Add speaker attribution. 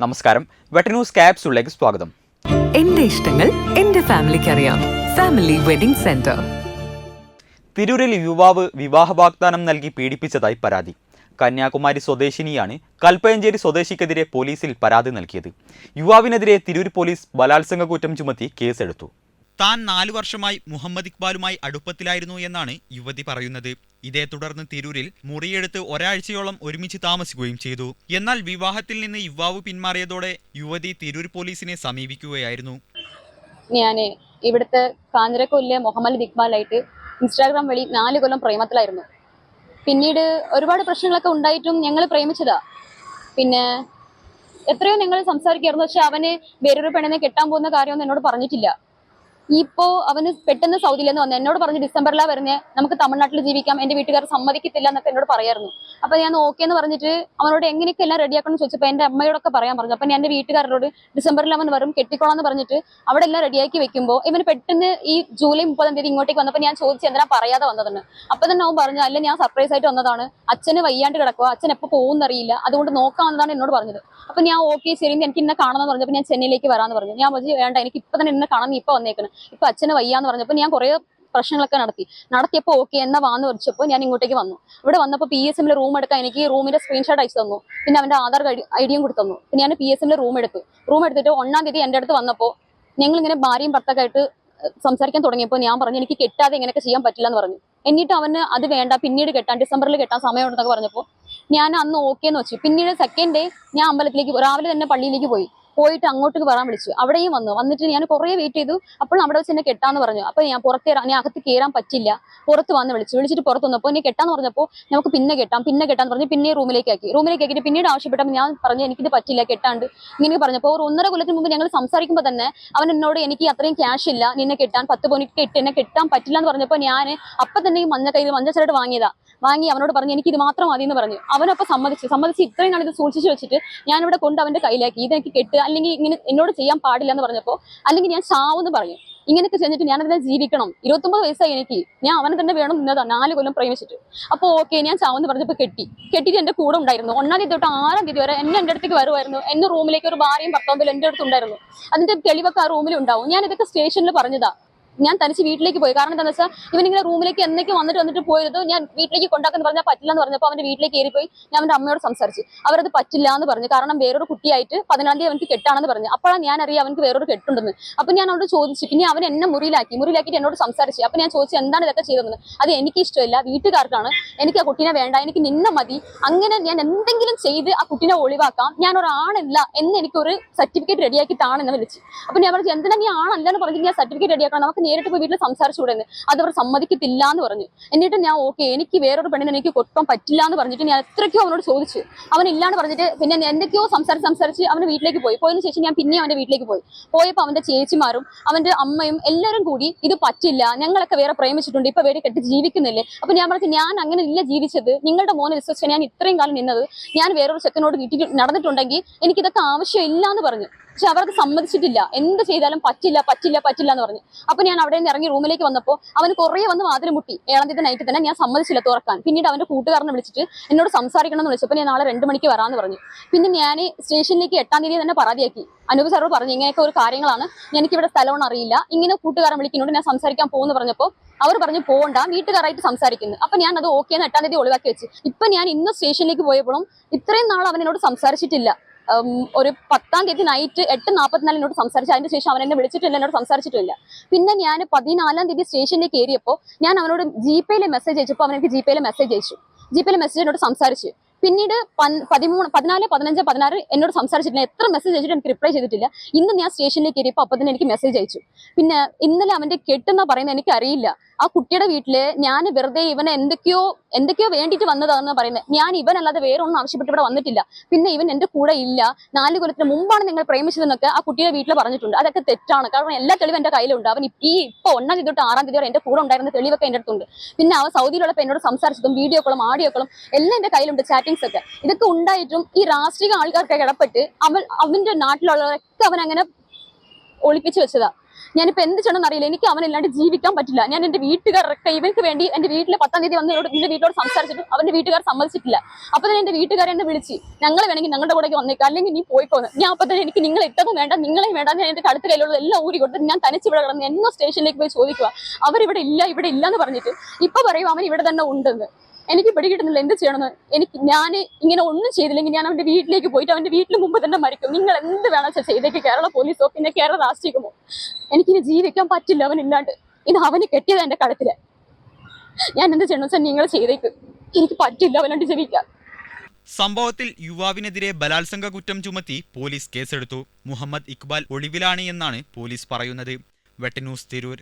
Speaker 1: നമസ്കാരം. വെട്ടന്യൂസ് ക്യാപ്സുകളിലേക്ക് സ്വാഗതം.
Speaker 2: എന്റെ ഇഷ്ടങ്ങൾ എന്റെ ഫാമിലിക്ക് അറിയാം ഫാമിലി വെഡിംഗ് സെന്റർ.
Speaker 1: തിരൂരിൽ യുവാവ് വിവാഹ വാഗ്ദാനം നൽകി പീഡിപ്പിച്ചതായി പരാതി. കന്യാകുമാരി സ്വദേശിനിയാണ് കൽപ്പയഞ്ചേരി സ്വദേശിക്കെതിരെ പോലീസിൽ പരാതി നൽകിയത്. യുവാവിനെതിരെ തിരൂർ പോലീസ് ബലാത്സംഗ കുറ്റം ചുമത്തി കേസെടുത്തു. താൻ നാലു വർഷമായി മുഹമ്മദ് ഇക്ബാലുമായി അടുപ്പത്തിലായിരുന്നു എന്നാണ് യുവതി പറയുന്നത്. ഇതേ തുടർന്ന് തിരൂരിൽ മുറിയെടുത്ത് ഒരാഴ്ചയോളം ഒരുമിച്ച് താമസിക്കുകയും ചെയ്തു. എന്നാൽ വിവാഹത്തിൽ നിന്ന് യുവാവ് പിന്മാറിയതോടെ യുവതി തിരൂർ പോലീസിനെ സമീപിക്കുകയായിരുന്നു.
Speaker 3: ഞാൻ ഇവിടുത്തെ കാഞ്ഞിരക്കൊല്ലെ മുഹമ്മദ് ഇക്ബാലായിട്ട് ഇൻസ്റ്റാഗ്രാം വഴി നാല് കൊല്ലം പ്രേമത്തിലായിരുന്നു. പിന്നീട് ഒരുപാട് പ്രശ്നങ്ങളൊക്കെ ഉണ്ടായിട്ടും ഞങ്ങൾ പ്രേമിച്ചതാ. പിന്നെ എത്രയോ ഞങ്ങൾ സംസാരിക്കായിരുന്നു പക്ഷെ അവന് വേറൊരു പെണ്ണിനെ കെട്ടാൻ പോകുന്ന കാര്യമൊന്നും എന്നോട് പറഞ്ഞിട്ടില്ല. ഇപ്പോ അവന് പെട്ടെന്ന് സൗദിയിൽ നിന്ന് വന്നു എന്നോട് പറഞ്ഞു ഡിസംബറിലാ വരുന്നേ നമുക്ക് തമിഴ്നാട്ടിൽ ജീവിക്കാം എന്റെ വീട്ടുകാർ സമ്മതിക്കത്തില്ല എന്നൊക്കെ എന്നോട് പറയായിരുന്നു. അപ്പൊ ഞാൻ ഓക്കെ എന്ന് പറഞ്ഞിട്ട് അവനോട് എങ്ങനെയൊക്കെ എല്ലാം റെഡിയാക്കണം ചോദിച്ചപ്പോൾ എന്റെ അമ്മയോടൊക്കെ പറയാൻ പറഞ്ഞു. അപ്പൊ ഞാൻ എന്റെ വീട്ടുകാരോട് ഡിസംബറിൽ അവൻ വരും കെട്ടിക്കോളാന്ന് പറഞ്ഞിട്ട് അവിടെ എല്ലാം റെഡിയാക്കി വെക്കുമ്പോൾ ഇവന് പെട്ടെന്ന് ഈ ജൂലൈ മുപ്പതാം തീയതി ഇങ്ങോട്ടേക്ക് വന്നപ്പോൾ ഞാൻ ചോദിച്ചു എന്തിനാ പറയാതെ വന്നതെന്ന്. അപ്പൊ തന്നെ അവൻ പറഞ്ഞു അല്ല ഞാൻ സർപ്രൈസ് ആയിട്ട് വന്നതാണ്. അച്ഛന് വയ്യാണ്ട് കിടക്കുക അച്ഛൻ എപ്പോൾ പോകുന്നറിയില്ല അതുകൊണ്ട് നോക്കാൻ വന്നതാണ് എന്നോട് പറഞ്ഞത്. അപ്പൊ ഞാൻ ഓക്കെ ശരി എനിക്ക് ഇന്നെ കാണണമെന്ന് പറഞ്ഞപ്പോൾ ഞാൻ ചെന്നൈയിലേക്ക് വരാമെന്ന് പറഞ്ഞു. ഞാൻ പറഞ്ഞു വേണ്ട എനിക്ക് ഇപ്പൊ തന്നെ ഇന്നെ കാണാൻ ഇപ്പൊ വന്നേക്കണം. ഇപ്പൊ അച്ഛനെ വയ്യാന്ന് പറഞ്ഞപ്പോൾ ഞാൻ കുറെ പ്രശ്നങ്ങളൊക്കെ നടത്തി. നടത്തിയപ്പോൾ ഓക്കെ എന്നാ വാന്ന് വെച്ചപ്പോൾ ഞാൻ ഇങ്ങോട്ടേക്ക് വന്നു. ഇവിടെ വന്നപ്പോൾ പി എസ് എമ്മിലെ റൂം എടുക്കാൻ എനിക്ക് റൂമിന്റെ സ്ക്രീൻഷോട്ട് അയച്ചു തന്നു. പിന്നെ അവന്റെ ആധാർ ഐ ഡിയും കൊടുത്തു തന്നു. പിന്നെ ഞാൻ പി എസ് എമ്മിലെ റൂം എടുത്തു. റൂം എടുത്തിട്ട് ഒന്നാം തീയതി എന്റെ അടുത്ത് വന്നപ്പോൾ ഞങ്ങൾ ഇങ്ങനെ ഭാര്യയും ഭർത്താക്കായിട്ട് സംസാരിക്കാൻ തുടങ്ങിയപ്പോൾ ഞാൻ പറഞ്ഞു എനിക്ക് കെട്ടാതെ ഇങ്ങനെയൊക്കെ ചെയ്യാൻ പറ്റില്ല എന്ന് പറഞ്ഞു. എന്നിട്ട് അവന് അത് വേണ്ട പിന്നീട് കെട്ടാൻ ഡിസംബറിൽ കെട്ടാൻ സമയമുണ്ടെന്നൊക്കെ പറഞ്ഞപ്പോൾ ഞാൻ അന്ന് ഓക്കെ എന്ന് വെച്ചു. പിന്നീട് സെക്കൻഡ് ഡേ ഞാൻ അമ്പലത്തിലേക്ക് രാവിലെ തന്നെ പള്ളിയിലേക്ക് പോയി. പോയിട്ട് അങ്ങോട്ട് വരാൻ വിളിച്ചു. അവിടെയും വന്നു. വന്നിട്ട് ഞാൻ കുറേ വെയിറ്റ് ചെയ്തു. അപ്പോൾ അവിടെ വെച്ച് എന്നെ കെട്ടാന്ന് പറഞ്ഞു. അപ്പോൾ ഞാൻ പുറത്ത് ഞാൻ അകത്ത് കയറാൻ പറ്റില്ല. പുറത്ത് വന്ന് വിളിച്ചു. വിളിച്ചിട്ട് പുറത്ത് വന്നപ്പോൾ എന്നെ കെട്ടാന്ന് പറഞ്ഞപ്പോൾ നമുക്ക് പിന്നെ കെട്ടാം പിന്നെ കെട്ടാന്ന് പറഞ്ഞ് പിന്നെ റൂമിലേക്ക് ആക്കി. റൂമിലേക്ക് ആക്കിയിട്ട് പിന്നീട് ആവശ്യപ്പെട്ടപ്പോൾ ഞാൻ പറഞ്ഞു എനിക്കിത് പറ്റില്ല കെട്ടാണ്ട്. ഇങ്ങനെ പറഞ്ഞപ്പോൾ ഒരു ഒന്നര കൊല്ലത്തിന് മുമ്പ് ഞങ്ങൾ സംസാരിക്കുമ്പോൾ തന്നെ അവൻ എന്നോട് എനിക്ക് അത്രയും ക്യാഷ് ഇല്ല. നിന്നെ കെട്ടാൻ പത്ത് പോയിന്റ് കെട്ട് എന്നെ കെട്ടാൻ പറ്റില്ല എന്ന് പറഞ്ഞപ്പോൾ ഞാൻ അപ്പം തന്നെ ഈ മഞ്ഞ കയ്യിൽ മഞ്ഞ ചരട് വാങ്ങിയതാ. വാങ്ങി അവനോട് പറഞ്ഞു എനിക്ക് ഇത് മാത്രം മതി എന്ന് പറഞ്ഞു. അവനപ്പോൾ സമ്മതിച്ചു. സമ്മതിച്ച് ഇത്രയും നാൾ ഇത് സൂക്ഷിച്ചു വെച്ചിട്ട് ഞാനിവിടെ കൊണ്ട് അവന്റെ കയ്യിലാക്കി. ഇതെനിക്ക് കെട്ടുക കെട്ട് അല്ലെങ്കിൽ ഇങ്ങനെ എന്നോട് ചെയ്യാൻ പാടില്ല എന്ന് പറഞ്ഞപ്പോൾ അല്ലെങ്കിൽ ഞാൻ ചാവെന്ന് പറഞ്ഞു ഇങ്ങനെയൊക്കെ ചെന്നിട്ട് ഞാൻ അതിനെ ജീവിക്കണം. ഇരുപത്തൊമ്പത് വയസ്സായി എനിക്ക്. ഞാൻ അവനെ തന്നെ വേണം നിന്നതാ. നാല് കൊല്ലം പ്രേമിച്ചിട്ട്. അപ്പോൾ ഓക്കെ ഞാൻ ചാവെന്ന് പറഞ്ഞപ്പോൾ കെട്ടി. കെട്ടിട്ട് എന്റെ കൂടെ ഉണ്ടായിരുന്നു. ഒന്നാം തീയതി തൊട്ട് ആറാം തീയതി വരെ എന്നെ എന്റെ അടുത്തേക്ക് വരുമായിരുന്നു. എന്നെ റൂമിലേക്ക് ഒരു ഭാര്യയും ഭർത്താവും എന്റെ അടുത്ത് ഉണ്ടായിരുന്നു. അതിന്റെ തെളിവൊക്കെ ആ റൂമിൽ ഉണ്ടാവും. ഞാൻ ഇതൊക്കെ സ്റ്റേഷനിൽ പറഞ്ഞതാ. ഞാൻ തനിച്ച് വീട്ടിലേക്ക് പോയി. കാരണം എന്താണെന്ന് വെച്ചാൽ ഇവൻ ഇങ്ങനെ റൂമിലേക്ക് എന്നേക്കും വന്നിട്ട് വന്നിട്ട് പോയത് ഞാൻ വീട്ടിലേക്ക് കൊണ്ടാക്കുന്ന പറഞ്ഞാൽ പറ്റില്ല എന്ന് പറഞ്ഞപ്പോൾ അവന്റെ വീട്ടിലേക്ക് കയറിപ്പോയി. ഞാൻ അവന്റെ അമ്മയോട് സംസാരിച്ചു. അവരത് പറ്റില്ല എന്ന് പറഞ്ഞു. കാരണം വേറൊരു കുട്ടിയായിട്ട് പതിനാല് തീയതി അവനക്ക് കെട്ടാണെന്ന് പറഞ്ഞു. അപ്പോഴാണ് ഞാൻ അറിയാം അവനക്ക് വേറൊരു കെട്ടുണ്ടെന്ന്. അപ്പൊ ഞാൻ അവനോട് ചോദിച്ചു. പിന്നെ അവൻ എന്നെ മുറിയിലാക്കി. മുറിയിലാക്കിയിട്ട് എന്നോട് സംസാരിച്ചു. അപ്പൊ ഞാൻ ചോദിച്ചു എന്താണ് ഇതൊക്കെ ചെയ്തതെന്ന്? അത് എനിക്ക് ഇഷ്ടമില്ല വീട്ടുകാർക്കാണ്. എനിക്ക് ആ കുട്ടീനെ വേണ്ട. എനിക്ക് നിന്നെ മതി. അങ്ങനെ ഞാൻ എന്തെങ്കിലും ചെയ്ത് ആ കുട്ടീനെ ഒഴിവാക്കാം. ഞാൻ ഒരാണല്ല എന്ന് എനിക്കൊരു സർട്ടിഫിക്കറ്റ് റെഡിയാക്കിയിട്ടാണ് എന്ന് വിളിച്ചു. അപ്പൊ ഞാൻ പറഞ്ഞു എന്തിനാ നീ ആണല്ല എന്ന് പറഞ്ഞിട്ട് ഞാൻ സർട്ടിഫിക്കറ്റ് റെഡിയാക്കണം നമുക്ക് നേരിട്ട് പോയി വീട്ടിൽ സംസാരിച്ചുകൂടെ അത് അവർ സമ്മതിക്കത്തില്ല എന്ന് പറഞ്ഞു. എന്നിട്ട് ഞാൻ ഓക്കെ എനിക്ക് വേറൊരു പെണ്ണിനെ എനിക്ക് കൊട്ടാൻ പറ്റില്ല എന്ന് പറഞ്ഞിട്ട് ഞാൻ എത്രയ്ക്കോ അവനോട് ചോദിച്ചു. അവൻ ഇല്ലാന്ന് പറഞ്ഞിട്ട് പിന്നെ എന്തൊക്കെയോ സംസാരിച്ച് സംസാരിച്ച് അവന്റെ വീട്ടിലേക്ക് പോയി. പോയതിനു ശേഷം ഞാൻ പിന്നെ അവന്റെ വീട്ടിലേക്ക് പോയി. പോയപ്പോൾ അവന്റെ ചേച്ചിമാരും അവന്റെ അമ്മയും എല്ലാവരും കൂടി ഇത് പറ്റില്ല. ഞങ്ങളൊക്കെ വേറെ പ്രേമിച്ചിട്ടുണ്ട്. ഇപ്പൊ വേടി കെട്ടി ജീവിക്കുന്നില്ലേ? അപ്പൊ ഞാൻ പറഞ്ഞു ഞാൻ അങ്ങനെ ഇല്ല ജീവിച്ചത്. നിങ്ങളുടെ മോനെ വിശ്വസിച്ച് ഞാൻ ഇത്രയും കാലം നിന്നത്. ഞാൻ വേറൊരു ചെക്കനോട് വീട്ടിൽ നടന്നിട്ടുണ്ടെങ്കിൽ എനിക്കിതൊക്കെ ആവശ്യമില്ല എന്ന് പറഞ്ഞു. പക്ഷെ അവർക്ക് സമ്മതിച്ചിട്ടില്ല. എന്ത് ചെയ്താലും പറ്റില്ല പറ്റില്ല പറ്റില്ല എന്ന് പറഞ്ഞു. അപ്പൊ ഞാൻ അവിടെ നിന്ന് ഇറങ്ങി റൂമിലേക്ക് വന്നപ്പോൾ അവൻ കുറേ വന്ന് മാതിരി മുട്ടി. ഏഴാം തീയതി നൈറ്റ് തന്നെ ഞാൻ സമ്മതിച്ചില്ല തുറക്കാൻ പിന്നീട് അവന്റെ കൂട്ടുകാരനെ വിളിച്ചിട്ട് എന്നോട് സംസാരിക്കണം എന്ന് വിളിച്ചപ്പോൾ ഞാൻ നാളെ രണ്ട് മണിക്ക് വരാമെന്ന് പറഞ്ഞു. പിന്നെ ഞാൻ സ്റ്റേഷനിലേക്ക് എട്ടാം തീയതി തന്നെ പരാതിയാക്കി. അനൂപ് സാറോട് പറഞ്ഞു ഇങ്ങനെയൊക്കെ ഒരു കാര്യങ്ങളാണ്. എനിക്കിവിടെ സ്ഥലമൊന്നും അറിയില്ല. ഇങ്ങനെ കൂട്ടുകാരൻ വിളിക്കുന്നോട് ഞാൻ സംസാരിക്കാൻ പോകുന്നു പറഞ്ഞപ്പോൾ അവർ പറഞ്ഞു പോകണ്ട വീട്ടുകാരായിട്ട് സംസാരിക്കുന്നു. അപ്പൊ ഞാൻ അത് ഓക്കെ എന്ന് എട്ടാം തീയതി ഒളിവാക്കി വെച്ച്. ഇപ്പൊ ഞാൻ ഇന്ന് സ്റ്റേഷനിലേക്ക് പോയപ്പോഴും ഇത്രയും നാൾ അവനോട് സംസാരിച്ചിട്ടില്ല. ഒരു പത്താം തീയതി നൈറ്റ് എട്ട് നാൽപ്പത്തിനാല് എന്നോട് സംസാരിച്ചു അതിന് ശേഷം അവൻ എന്നെ വിളിച്ചിട്ടില്ല എന്നോട് സംസാരിച്ചിട്ടില്ല. പിന്നെ ഞാൻ പതിനാലാം തീയതി സ്റ്റേഷനിൽ കയറിയപ്പോൾ ഞാൻ അവനോട് ജി പേയിൽ മെസ്സേജ് അയച്ചപ്പോൾ അവൻ എനിക്ക് ജി പേയിൽ മെസ്സേജ് അയച്ചു. ജി പേയിൽ മെസ്സേജ് എന്നോട് സംസാരിച്ചു. പിന്നീട് പതിമൂന്ന് പതിനാല് പതിനഞ്ച് പതിനാറ് എന്നോട് സംസാരിച്ചിട്ടില്ല. എത്ര മെസ്സേജ് അയച്ചിട്ട് എനിക്ക് റിപ്ലൈ ചെയ്തിട്ടില്ല. ഇന്ന് ഞാൻ സ്റ്റേഷനിലേക്ക് കയറിയപ്പോൾ അപ്പം തന്നെ എനിക്ക് മെസ്സേജ് അയച്ചു. പിന്നെ ഇന്നലെ അവന്റെ കെട്ടെന്നാ പറയുന്നത് എനിക്കറിയില്ല ആ കുട്ടിയുടെ വീട്ടിൽ ഞാൻ വെറുതെ ഇവനെ എന്തൊക്കെയോ എന്തൊക്കെയോ വേണ്ടിയിട്ട് വന്നതാണെന്ന് പറയുന്നത് ഞാൻ ഇവനല്ലാതെ വേറെ ഒന്നും ആവശ്യപ്പെട്ട് ഇവിടെ വന്നിട്ടില്ല. പിന്നെ ഇവൻ എന്റെ കൂടെ ഇല്ല. നാല് കൊല്ലത്തിന് മുമ്പാണ് നിങ്ങൾ പ്രേമിച്ചതെന്നൊക്കെ ആ കുട്ടിയുടെ വീട്ടിൽ പറഞ്ഞിട്ടുണ്ട്. അതൊക്കെ തെറ്റാണ്. കാരണം എല്ലാ തെളിവും എന്റെ കയ്യിലുണ്ട്. അവൻ ഈ ഇപ്പൊ ഒന്നാം തീയതി തൊട്ട് ആറാം തീയതി വരെ എന്റെ കൂടെ ഉണ്ടായിരുന്ന തെളിവൊക്കെ എന്റെ അടുത്തുണ്ട്. പിന്നെ അവൻ സൗദിയിലുള്ളപ്പോൾ എന്നോട് സംസാരിച്ചതും വീഡിയോകളും കോളും ആഡിയോ കോളും എല്ലാം എന്റെ കയ്യിലുണ്ട്. ചാറ്റിങ്സ് ഒക്കെ. ഇതൊക്കെ ഉണ്ടായിട്ടും ഈ രാഷ്ട്രീയ ആൾക്കാർക്ക് ഇടപെട്ട് അവൻ അവന്റെ നാട്ടിലുള്ളവരൊക്കെ അവൻ അങ്ങനെ ഒളിപ്പിച്ചു വെച്ചതാ. ഞാനിപ്പോ എന്ത് ചെയ്യണമെന്ന് അറിയില്ല. എനിക്ക് അവനില്ലാണ്ട് ജീവിക്കാൻ പറ്റില്ല. ഞാൻ എന്റെ വീട്ടുകാരൊക്കെ ഇവർക്ക് വേണ്ടി എന്റെ വീട്ടിലെ പത്താം തീയതി വന്നോട് എന്റെ വീട്ടിലോട് സംസാരിച്ചിട്ട് അവന്റെ വീട്ടുകാർ സമ്മതിച്ചിട്ടില്ല. അപ്പൊ തന്നെ എന്റെ വീട്ടുകാരെ എന്നെ വിളിച്ച് ഞങ്ങൾ വേണമെങ്കിൽ ഞങ്ങളുടെ കൂടെ വന്നേക്കാം. അല്ലെങ്കിൽ നീ പോയിക്കോന്ന് ഞാൻ അപ്പൊ തന്നെ എനിക്ക് നിങ്ങൾ ഇട്ടതും വേണ്ട നിങ്ങളെയും വേണ്ട ഞാൻ എന്റെ അടുത്ത കയ്യിലുള്ള എല്ലാം ഊരി കൊടുത്ത് ഞാൻ തനിച്ച് ഇവിടെ കിടന്ന് എന്നോ സ്റ്റേഷനിലേക്ക് പോയി ചോദിക്കുക അവരിവിടെ ഇല്ല ഇവിടെ ഇല്ല എന്ന് പറഞ്ഞിട്ട് ഇപ്പൊ പറയും അവൻ ഇവിടെ തന്നെ ഉണ്ടെന്ന്. എനിക്ക് പിടി കിട്ടുന്നില്ല എന്ത് ചെയ്യണമെന്ന്? എനിക്ക് ഞാൻ ഇങ്ങനെ ഒന്നും ചെയ്തില്ലെങ്കിൽ ഞാൻ അവന്റെ വീട്ടിലേക്ക് പോയിട്ട് അവന്റെ വീട്ടിൽ മുമ്പ് തന്നെ മരിക്കും. നിങ്ങൾ എന്ത് വേണം ചെയ്തേക്ക് കേരള പോലീസോ പിന്നെ കേരള രാഷ്ട്രീയമോ. എനിക്കിനി ജീവിക്കാൻ പറ്റില്ല അവനില്ലാണ്ട്. ഇത് അവന് കെട്ടിയത് എന്റെ കഴുത്തിൽ. ഞാൻ എന്ത് ചെയ്യണം വെച്ചാൽ നിങ്ങൾ ചെയ്തേക്ക്. എനിക്ക് പറ്റില്ല അവനോട് ജീവിക്കാം
Speaker 1: സംഭവത്തിൽ യുവാവിനെതിരെ ബലാത്സംഗ കുറ്റം ചുമത്തി പോലീസ് കേസെടുത്തു. മുഹമ്മദ് ഇക്ബാൽ ഒളിവിലാണ് എന്നാണ് പോലീസ് പറയുന്നത്. വെട്ടന്യൂസ് തിരൂർ.